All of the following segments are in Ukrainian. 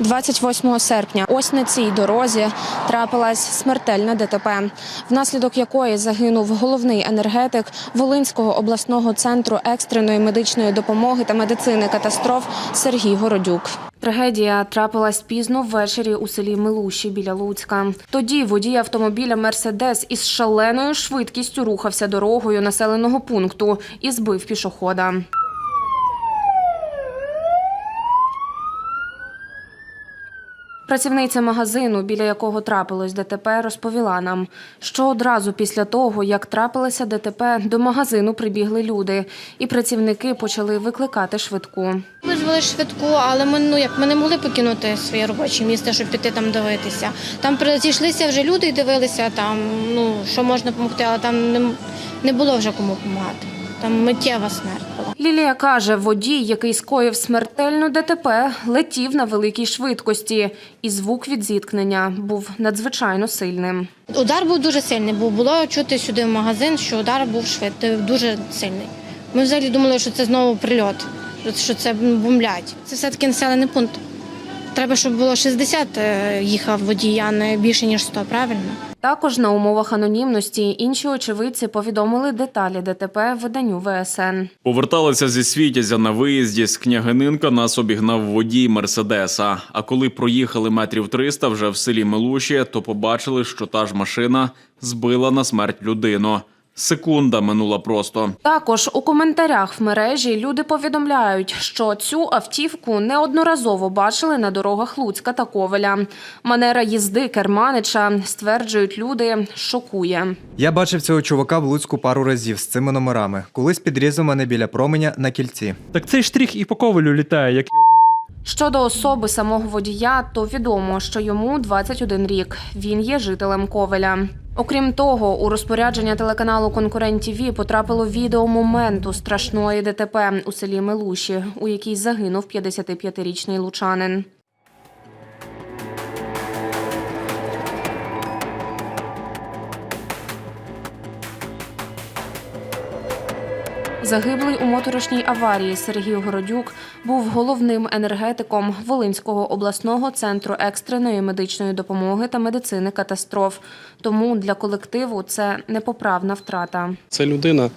28 серпня ось на цій дорозі трапилась смертельна ДТП, внаслідок якої загинув головний енергетик Волинського обласного центру екстреної медичної допомоги та медицини катастроф Сергій Городюк. Трагедія трапилась пізно ввечері у селі Милуші біля Луцька. Тоді водій автомобіля Мерседес із шаленою швидкістю рухався дорогою населеного пункту і збив пішохода. Працівниця магазину, біля якого трапилось ДТП, розповіла нам, що одразу після того, як трапилося ДТП, до магазину прибігли люди, і працівники почали викликати швидку. Визвали швидку, але ми ну як ми не могли покинути своє робоче місце, щоб піти там дивитися. Там зійшлися вже люди і дивилися там, ну що можна допомогти, але там не, не було вже кому допомагати. Там миттєва смерть. Лілія каже, водій, який скоїв смертельну ДТП, летів на великій швидкості, і звук від зіткнення був надзвичайно сильним. Удар був дуже сильний, бо було чути сюди в магазин, що удар був швид, дуже сильний. Ми взагалі думали, що це знову прильот, що це бомблять. Це все-таки населений пункт. Треба, щоб було 60 е, їхав водій, а не більше ніж 100, правильно? Також на умовах анонімності інші очевидці повідомили деталі ДТП виданню ВСН. Поверталися зі світязя на виїзді з княгининка нас обігнав водій Мерседеса. А коли проїхали метрів 300 вже в селі Милуші, то побачили, що та ж машина збила на смерть людину. Секунда минула просто. Також у коментарях в мережі люди повідомляють, що цю автівку неодноразово бачили на дорогах Луцька та Ковеля. Манера їзди керманича, стверджують люди, шокує. Я бачив цього чувака в Луцьку пару разів з цими номерами. Колись підрізав мене біля променя на кільці. Так цей штрих і по ковалю літає, як Щодо особи самого водія, то відомо, що йому 21 рік. Він є жителем Ковеля. Окрім того, у розпорядження телеканалу Конкурент ТІВІ потрапило відео моменту страшної ДТП у селі Милуші, у якій загинув 55-річний лучанин. Загиблий у моторошній аварії Сергій Городюк був головним енергетиком Волинського обласного центру екстреної медичної допомоги та медицини катастроф. Тому для колективу це непоправна втрата. Це людина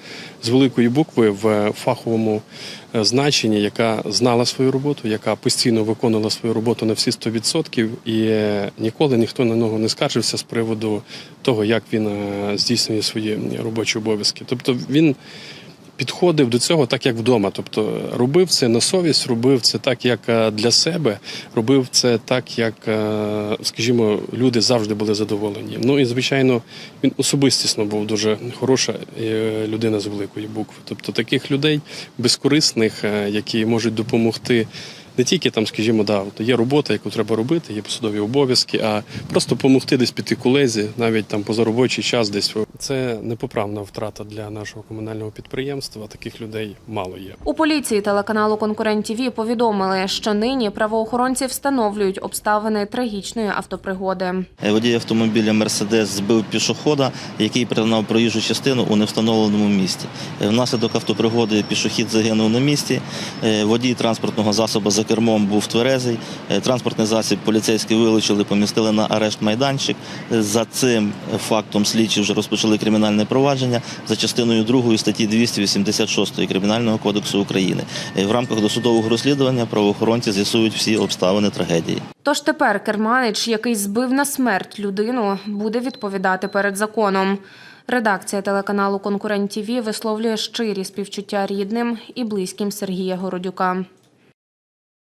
з великої букви в фаховому е, значенні, яка знала свою роботу, яка постійно виконувала свою роботу на всі 100%, і е, ніколи ніхто на нього не скаржився з приводу того, як він е, здійснює свої робочі обов'язки. Тобто він підходив до цього так, як вдома. Тобто робив це на совість, робив це так, як е, для себе, робив це так, як, е, скажімо, люди завжди були задоволені. Ну і звичайно, він особистісно був дуже хороша е, людина з великої букви. Тобто таких людей безкорисних, які можуть допомогти. Не тільки там, скажімо, да, от є робота, яку треба робити, є посадові обов'язки, а просто допомогти десь піти колезі, навіть там позаробочий час десь. Це непоправна втрата для нашого комунального підприємства. Таких людей мало є. У поліції телеканалу Конкурент ТІВІ повідомили, що нині правоохоронці встановлюють обставини трагічної автопригоди. Водій автомобіля Мерседес збив пішохода, який перетинав проїжджу частину у невстановленому місці. Е, Внаслідок автопригоди пішохід загинув на місці. Е, Водій транспортного засобу за кермом був тверезий. Е, Транспортний засіб поліцейські вилучили, помістили на арешт майданчик. Е, За цим фактом слідчі вже розпочали кримінальне провадження за частиною 2 статті 286 Кримінального кодексу України. Е, В рамках досудового розслідування правоохоронці з'ясують всі обставини трагедії. Тож тепер керманич, який збив на смерть людину, буде відповідати перед законом. Редакція телеканалу Конкурент ТІВІ висловлює щирі співчуття рідним і близьким Сергія Городюка.